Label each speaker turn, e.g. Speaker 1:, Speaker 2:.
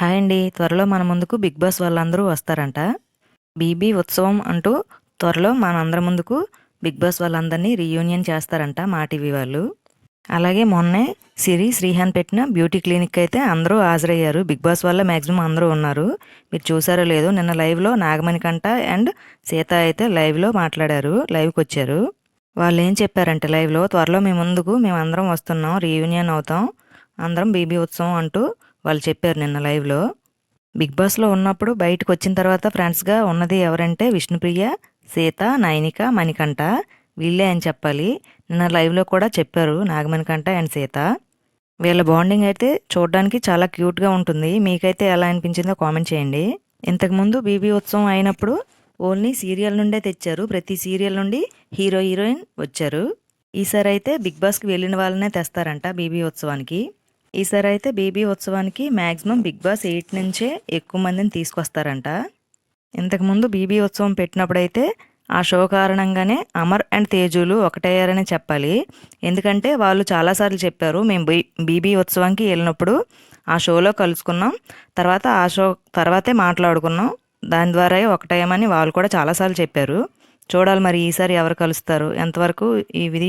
Speaker 1: Hi అండి. త్వరలో మన ముందుకు బిగ్ బాస్ వాళ్ళందరూ వస్తారంట. బీబీ ఉత్సవం అంటూ త్వరలో మనందరి ముందుకు బిగ్ బాస్ వాళ్ళందరినీ రీయూనియన్ చేస్తారంట మా టీవీ వాళ్ళు. అలాగే మొన్నే సిరి శ్రీహాన్ పెట్టిన బ్యూటీ క్లినిక్ అయితే అందరూ హాజరయ్యారు. బిగ్ బాస్ వల్ల మ్యాక్సిమం అందరూ ఉన్నారు. మీరు చూసారో లేదో నిన్న లైవ్లో నాగమణికంట అండ్ సీత అయితే లైవ్లో మాట్లాడారు. లైవ్కి వచ్చారు. వాళ్ళు ఏం చెప్పారంటే లైవ్లో త్వరలో మీ ముందుకు మేము అందరం వస్తున్నాం రీయూనియన్ అవుతాం. అందరం బీబీ ఉత్సవం అంటూ వాళ్ళు చెప్పారు నిన్న లైవ్లో. బిగ్ బాస్లో ఉన్నప్పుడు బయటకు వచ్చిన తర్వాత ఫ్రెండ్స్గా ఉన్నది ఎవరంటే విష్ణుప్రియ సీత నయనిక మణికంఠ. వీళ్ళే అని చెప్పాలి. నిన్న లైవ్లో కూడా చెప్పారు నాగమణికంఠ అండ్ సీత. వీళ్ళ బాండింగ్ అయితే చూడడానికి చాలా క్యూట్గా ఉంటుంది. మీకైతే ఎలా అనిపించిందో కామెంట్ చేయండి. ఇంతకుముందు బీబీ ఉత్సవం అయినప్పుడు ఓన్లీ సీరియల్ నుండే తెచ్చారు. ప్రతి సీరియల్ నుండి హీరో హీరోయిన్ వచ్చారు. ఈసారి అయితే బిగ్ బాస్కి వెళ్ళిన వాళ్ళనే తెస్తారంట బీబీ ఉత్సవానికి. ఈసారి అయితే బీబీ ఉత్సవానికి మ్యాక్సిమం బిగ్ బాస్ ఎయిట్ నుంచే ఎక్కువ మందిని తీసుకొస్తారంట. ఇంతకుముందు బీబీ ఉత్సవం పెట్టినప్పుడైతే ఆ షో కారణంగానే అమర్ అండ్ తేజులు ఒకటయ్యారని చెప్పాలి. ఎందుకంటే వాళ్ళు చాలాసార్లు చెప్పారు మేము బీ బీబీ ఉత్సవానికి వెళ్ళినప్పుడు ఆ షోలో కలుసుకున్నాం తర్వాత ఆ షో తర్వాతే మాట్లాడుకున్నాం దాని ద్వారా ఒకటయ్యమని వాళ్ళు కూడా చాలాసార్లు చెప్పారు. చూడాలి మరి ఈసారి ఎవరు కలుస్తారు ఎంతవరకు ఈ విధి